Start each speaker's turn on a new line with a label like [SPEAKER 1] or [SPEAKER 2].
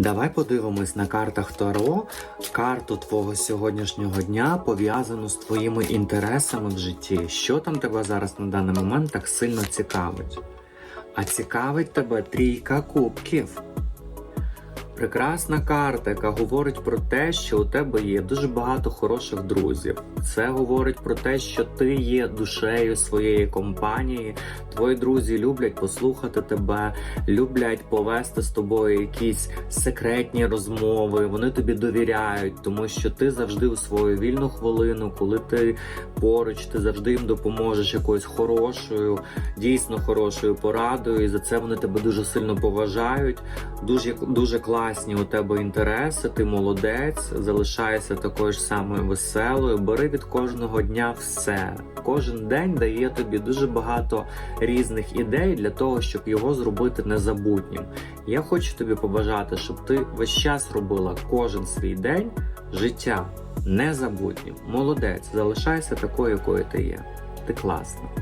[SPEAKER 1] Давай подивимось на картах Таро карту твого сьогоднішнього дня пов'язану з твоїми інтересами в житті. Що там тебе зараз на даний момент так сильно цікавить? А цікавить тебе трійка кубків. Прекрасна карта, яка говорить про те, що у тебе є дуже багато хороших друзів. Це говорить про те, що ти є душею своєї компанії. Твої друзі люблять послухати тебе, люблять повести з тобою якісь секретні розмови. Вони тобі довіряють, тому що ти завжди у свою вільну хвилину, коли ти поруч, ти завжди їм допоможеш якоюсь хорошою, дійсно хорошою порадою. І за це вони тебе дуже сильно поважають. Дуже дуже класні у тебе інтереси. Ти молодець, залишайся такою ж самою веселою. Бери від кожного дня все. Кожен день дає тобі дуже багато різних ідей для того, щоб його зробити незабутнім. Я хочу тобі побажати, щоб ти весь час робила кожен свій день життя незабутнім. Молодець, залишайся такою, якою ти є. Ти класна.